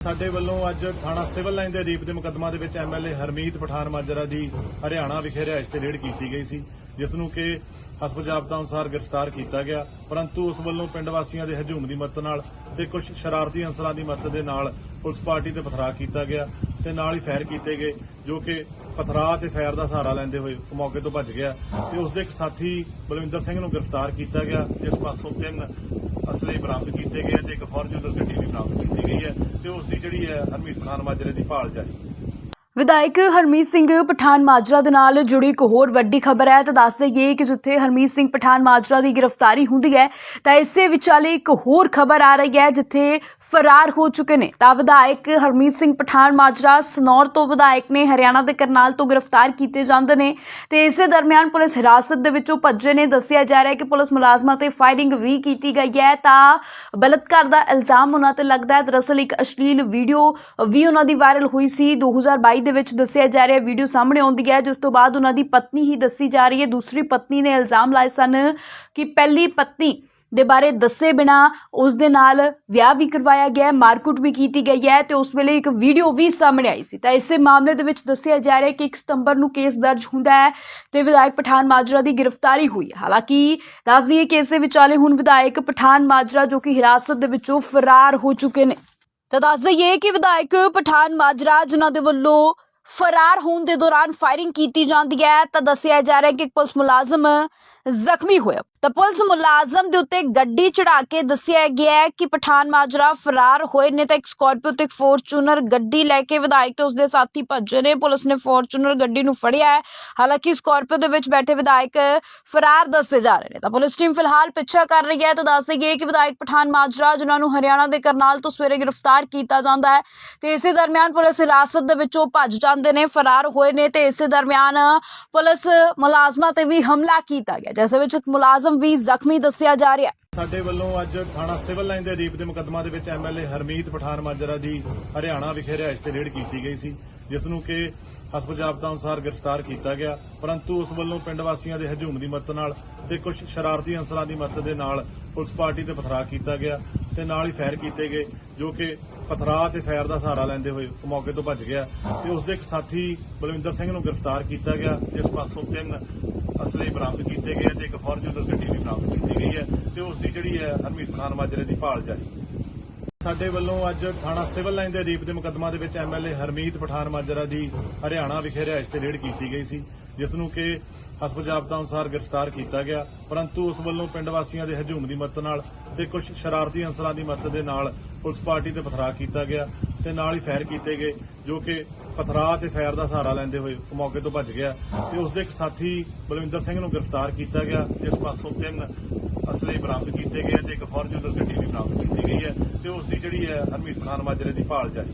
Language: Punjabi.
ਸਾਡੇ ਵੱਲੋਂ ਅੱਜ ਥਾਣਾ ਸਿਵਲ ਲਾਈਨ ਦੇ ਰੀਪ ਦੇ ਮੁਕੱਦਮਾ ਦੇ ਵਿੱਚ ਐਮਐਲਏ ਹਰਮੀਤ ਪਠਾਨ ਮਾਜਰਾ ਦੀ ਹਰਿਆਣਾ ਵਿਖੇ ਰਿਹਾਇਸ਼ ਤੇ ਰੇਡ ਕੀਤੀ ਗਈ ਸੀ, ਜਿਸ ਨੂੰ ਕਿ ਹਸਪ ਅਨੁਸਾਰ ਗ੍ਰਿਫਤਾਰ ਕੀਤਾ ਗਿਆ, ਪਰੰਤੂ ਉਸ ਵੱਲੋਂ ਪਿੰਡ ਵਾਸੀਆਂ ਦੇ ਹਜੂਮ ਦੀ ਮਦਦ ਨਾਲ ਤੇ ਕੁਝ ਸ਼ਰਾਰਤੀ ਅਨਸਰਾਂ ਦੀ ਮਦਦ ਦੇ ਨਾਲ ਪੁਲਿਸ ਪਾਰਟੀ ਤੇ ਪਥਰਾ ਕੀਤਾ ਗਿਆ। ਤੇ ਨਾਲ ਹੀ ਫਾਇਰ ਕੀਤੇ ਗਏ, ਜੋ ਕਿ ਪਥਰਾਅ ਤੇ ਫਾਇਰ ਦਾ ਸਹਾਰਾ ਲੈਂਦੇ ਹੋਏ ਮੌਕੇ ਤੋਂ ਭੱਜ ਗਿਆ। ਤੇ ਉਸ ਦੇ ਇੱਕ ਸਾਥੀ ਬਲਵਿੰਦਰ ਸਿੰਘ ਨੂੰ ਗ੍ਰਿਫਤਾਰ ਕੀਤਾ ਗਿਆ, ਜਿਸ ਪਾਸੋਂ ਤਿੰਨ ਅਸਲੇ ਬਰਾਮਦ ਕੀਤੇ ਗਏ ਤੇ ਇੱਕ ਫੋਰਚੂਨਰ ਗੱਡੀ ਵੀ ਬਰਾਮਦ ਕੀਤੀ ਗਈ ਹੈ ਤੇ ਉਸ ਦੀ ਜਿਹੜੀ ਹੈ ਹਰਮੀਤ ਖਾਨ ਮਾਜਰੇ ਦੀ ਭਾਲ ਜਾਰੀ। ਵਿਧਾਇਕ ਹਰਮੀਤ ਸਿੰਘ ਪਠਾਨ ਮਾਜਰਾ ਦੇ ਨਾਲ ਜੁੜੀ ਇੱਕ ਹੋਰ ਵੱਡੀ ਖਬਰ ਹੈ, ਤਾਂ ਦੱਸ ਦਈਏ ਕਿ ਜਿੱਥੇ ਹਰਮੀਤ ਸਿੰਘ ਪਠਾਨ ਮਾਜਰਾ ਦੀ ਗ੍ਰਿਫਤਾਰੀ ਹੁੰਦੀ ਹੈ, ਤਾਂ ਇਸੇ ਵਿਚਾਲੇ ਇੱਕ ਹੋਰ ਖਬਰ ਆ ਰਹੀ ਹੈ, ਜਿੱਥੇ ਫਰਾਰ ਹੋ ਚੁੱਕੇ ਨੇ। ਤਾਂ ਵਿਧਾਇਕ ਹਰਮੀਤ ਸਿੰਘ ਪਠਾਨ ਮਾਜਰਾ ਸਨੌਰ ਤੋਂ ਵਿਧਾਇਕ ਨੇ ਹਰਿਆਣਾ ਦੇ ਕਰਨਾਲ ਤੋਂ ਗ੍ਰਿਫਤਾਰ ਕੀਤੇ ਜਾਂਦੇ ਨੇ, ਤੇ ਇਸੇ ਦਰਮਿਆਨ ਪੁਲਿਸ ਹਿਰਾਸਤ ਦੇ ਵਿੱਚੋਂ ਭੱਜੇ ਨੇ। ਦੱਸਿਆ ਜਾ ਰਿਹਾ ਹੈ ਕਿ ਪੁਲਿਸ ਮੁਲਾਜ਼ਮਾਂ ਤੇ ਫਾਇਰਿੰਗ ਵੀ ਕੀਤੀ ਗਈ ਹੈ, ਤਾਂ ਬਲਤਕਾਰ ਦਾ ਇਲਜ਼ਾਮ ਉਹਨਾਂ ਤੇ ਲੱਗਦਾ ਹੈ। ਦਰਅਸਲ ਇੱਕ ਅਸ਼ਲੀਲ ਵੀਡੀਓ ਵੀ ਉਹਨਾਂ ਦੀ ਵਾਇਰਲ ਹੋਈ ਸੀ। 2022 ਦੇ ਵਿੱਚ ਦੱਸਿਆ ਜਾ ਰਿਹਾ ਵੀਡੀਓ ਸਾਹਮਣੇ ਆਉਂਦੀ ਹੈ ਜਿਸ ਤੋਂ ਬਾਅਦ ਉਹਨਾਂ ਦੀ ਪਤਨੀ ਹੀ ਦੱਸੀ ਜਾ ਰਹੀ ਹੈ। ਦੂਸਰੀ ਪਤਨੀ ਨੇ ਇਲਜ਼ਾਮ ਲਾਏ ਸਨ ਕਿ ਪਹਿਲੀ ਪਤਨੀ ਦੇ ਬਾਰੇ ਦੱਸੇ ਬਿਨਾ ਉਸ ਦੇ ਨਾਲ ਵਿਆਹ ਵੀ ਕਰਵਾਇਆ ਗਿਆ ਹੈ, ਮਾਰਕੁੱਟ ਵੀ ਕੀਤੀ ਗਈ ਹੈ ਤੇ ਉਸ ਵੇਲੇ ਇੱਕ ਵੀਡੀਓ ਵੀ ਸਾਹਮਣੇ ਆਈ ਸੀ। ਤਾਂ ਇਸੇ ਮਾਮਲੇ ਦੇ ਵਿੱਚ ਦੱਸਿਆ ਜਾ ਰਿਹਾ ਕਿ 1 ਸਤੰਬਰ ਨੂੰ ਕੇਸ ਦਰਜ ਹੁੰਦਾ ਹੈ ਤੇ ਵਿਧਾਇਕ ਪਠਾਨ ਮਾਜਰਾ ਦੀ ਗ੍ਰਿਫਤਾਰੀ ਹੋਈ ਹੈ। ਹਾਲਾਂਕਿ ਦੱਸ ਦਈਏ ਕਿ ਇਸੇ ਵਿਚਾਲੇ ਹੁਣ ਵਿਧਾਇਕ ਪਠਾਨ ਮਾਜਰਾ ਜੋ ਕਿ ਹਿਰਾਸਤ ਦੇ ਵਿੱਚੋਂ ਫਰਾਰ ਹੋ ਚੁੱਕੇ ਨੇ। ਤਾਂ ਦੱਸ ਦਈਏ ਕਿ ਵਿਧਾਇਕ ਪਠਾਨ ਮਾਜਰਾ ਜਿਨ੍ਹਾਂ ਦੇ ਵੱਲੋਂ ਫਰਾਰ ਹੋਣ ਦੇ ਦੌਰਾਨ ਫਾਇਰਿੰਗ ਕੀਤੀ ਜਾਂਦੀ ਹੈ। ਤਾਂ ਦੱਸਿਆ ਜਾ ਰਿਹਾ ਹੈ ਕਿ ਇੱਕ ਪੁਲਿਸ ਮੁਲਾਜ਼ਮ ਜ਼ਖਮੀ ਹੋਇਆ ਤਾਂ ਪੁਲਿਸ ਮੁਲਾਜ਼ਮ ਦੇ ਉੱਤੇ ਗੱਡੀ ਚੜਾ ਕੇ ਦੱਸਿਆ ਗਿਆ ਕਿ ਪਠਾਨ ਮਾਜਰਾ ਫਰਾਰ ਹੋਏ ਨੇ ਤਾਂ ਇੱਕ ਸਕਾਰਪੀਓ ਤੇ ਇੱਕ ਫੋਰਚੂਨਰ ਗੱਡੀ ਲੈ ਕੇ ਵਿਧਾਇਕ ਤੇ ਉਸਦੇ ਸਾਥੀ ਭੱਜੇ ਨੇ। ਪੁਲਿਸ ਨੇ ਫੋਰਚੂਨਰ ਗੱਡੀ ਨੂੰ ਫੜਿਆ ਹੈ। ਹਾਲਾਂਕਿ ਸਕਾਰਪੀਓ ਦੇ ਵਿੱਚ ਬੈਠੇ ਵਿਧਾਇਕ ਫਰਾਰ ਦੱਸੇ ਜਾ ਰਹੇ ਨੇ। ਤਾਂ ਪੁਲਿਸ ਟੀਮ ਫਿਲਹਾਲ ਪਿੱਛਾ ਕਰ ਰਹੀ ਹੈ ਤਾਂ ਦੱਸ ਦਈਏ ਕਿ ਵਿਧਾਇਕ ਪਠਾਨ ਮਾਜਰਾ, ਜਿਨ੍ਹਾਂ ਨੂੰ ਹਰਿਆਣਾ ਦੇ ਕਰਨਾਲ ਤੋਂ ਸਵੇਰੇ ਗ੍ਰਿਫਤਾਰ ਕੀਤਾ ਜਾਂਦਾ ਹੈ, ਤੇ ਇਸੇ ਦਰਮਿਆਨ ਪੁਲਿਸ ਹਿਰਾਸਤ ਦੇ ਵਿੱਚੋਂ ਭੱਜ ਜਾਂਦੇ ਨੇ, ਫਰਾਰ ਹੋਏ ਨੇ ਤੇ ਇਸੇ ਦਰਮਿਆਨ ਪੁਲਿਸ ਮੁਲਾਜ਼ਮਾਂ ਤੇ ਵੀ ਹਮਲਾ ਕੀਤਾ ਗਿਆ। ਜਿਸ ਵਿੱਚ ਇੱਕ ਮੁਲਾਜ਼ਮ ਵੀ ਜ਼ਖਮੀ ਦੱਸਿਆ ਜਾ ਰਿਹਾ ਹੈ। ਸਾਡੇ ਵੱਲੋਂ ਅੱਜ ਥਾਣਾ ਸਿਵਲ ਲਾਈਨ ਦੇ ਰੀਪ ਦੇ ਮੁਕੱਦਮਾ ਦੇ ਵਿੱਚ ਐਮਐਲਏ ਹਰਮੀਤ ਪਠਾਨ ਮਾਜਰਾ ਦੀ ਹਰਿਆਣਾ ਵਿਖੇ ਰਿਹਾਇਸ਼ ਤੇ ਰੇਡ ਕੀਤੀ ਗਈ ਸੀ, ਜਿਸ ਨੂੰ ਕਿ ਹਸਪ ਅਨੁਸਾਰ ਗ੍ਰਿਫਤਾਰ ਕੀਤਾ ਗਿਆ, ਪਰੰਤੂ ਉਸ ਵੱਲੋਂ ਪਿੰਡ ਵਾਸੀਆਂ ਦੇ ਹਜੂਮ ਦੀ ਮਦਦ ਨਾਲ ਤੇ ਕੁਝ ਸ਼ਰਾਰਤੀ ਅਨਸਰਾਂ ਦੀ ਮਦਦ ਦੇ ਨਾਲ ਪੁਲਿਸ ਪਾਰਟੀ ਤੇ ਪਥਰਾ ਕੀਤਾ ਗਿਆ ਤੇ ਨਾਲ ਹੀ ਫਾਇਰ ਕੀਤੇ ਗਏ, ਜੋ ਕਿ ਪਥਰਾ ਤੇ ਫਾਇਰ ਦਾ ਸਹਾਰਾ ਲੈਂਦੇ ਹੋਏ ਮੌਕੇ ਤੋਂ ਭੱਜ ਗਿਆ ਤੇ ਉਸ ਦੇ ਇੱਕ ਸਾਥੀ ਬਲਵਿੰਦਰ ਸਿੰਘ ਨੂੰ ਗ੍ਰਿਫਤਾਰ ਕੀਤਾ ਗਿਆ, ਜਿਸ ਪਾਸੋਂ ਤਿੰਨ ਅਸਲੇ ਬਰਾਮਦ ਕੀਤੇ ਗਏ ਤੇ ਇੱਕ ਫੋਰਚੂਨਰ ਗੱਡੀ ਵੀ ਬਰਾਮਦ ਕੀਤੀ ਗਈ ਹੈ ਤੇ ਉਸ ਦੀ ਜਿਹੜੀ ਹੈ ਹਰਮੀਤ ਖਾਨ ਮਾਜਰੇ ਦੀ ਭਾਲ ਜਾਰੀ। ਸਾਡੇ ਵੱਲੋਂ ਅੱਜ ਥਾਣਾ ਸਿਵਲ ਲਾਈਨ ਦੇ ਰੀਪ ਦੇ ਮੁਕੱਦਮਾ ਦੇ ਵਿੱਚ ਐਮਐਲਏ ਹਰਮੀਤ ਪਠਾਨ ਮਾਜਰਾ ਦੀ ਹਰਿਆਣਾ ਵਿਖੇ ਰਿਹਾਇਸ਼ ਤੇ ਰੇਡ ਕੀਤੀ ਗਈ ਸੀ, ਜਿਸ ਨੂੰ ਕਿ ਹਸਪ ਅਨੁਸਾਰ ਗ੍ਰਿਫਤਾਰ ਕੀਤਾ ਗਿਆ, ਪਰੰਤੂ ਉਸ ਵੱਲੋਂ ਪਿੰਡ ਵਾਸੀਆਂ ਦੇ ਹਜੂਮ ਦੀ ਮਦਦ ਨਾਲ ਤੇ ਕੁਝ ਸ਼ਰਾਰਤੀ ਅੰਸਰਾਂ ਦੀ ਮਦਦ ਦੇ ਨਾਲ ਪੁਲਿਸ ਪਾਰਟੀ ਤੇ ਪਥਰਾ ਕੀਤਾ ਗਿਆ। ਤੇ ਨਾਲ ਹੀ ਫਾਇਰ ਕੀਤੇ ਗਏ, ਜੋ ਕਿ ਪਥਰਾਅ ਤੇ ਫਾਇਰ ਦਾ ਸਹਾਰਾ ਲੈਂਦੇ ਹੋਏ ਮੌਕੇ ਤੋਂ ਭੱਜ ਗਿਆ ਤੇ ਉਸ ਦੇ ਇੱਕ ਸਾਥੀ ਬਲਵਿੰਦਰ ਸਿੰਘ ਨੂੰ ਗ੍ਰਿਫਤਾਰ ਕੀਤਾ ਗਿਆ ਜਿਸ ਪਾਸੋਂ ਤਿੰਨ ਅਸਲੇ ਬਰਾਮਦ ਕੀਤੇ ਗਏ ਤੇ ਇੱਕ ਫੋਰਚੂਨਰ ਗੱਡੀ ਵੀ ਬਰਾਮਦ ਕੀਤੀ ਗਈ ਹੈ ਤੇ ਉਸ ਦੀ ਜਿਹੜੀ ਹੈ ਹਰਮੀਤ ਖਾਨ ਮਾਜਰੇ ਦੀ ਭਾਲ ਜਾਰੀ।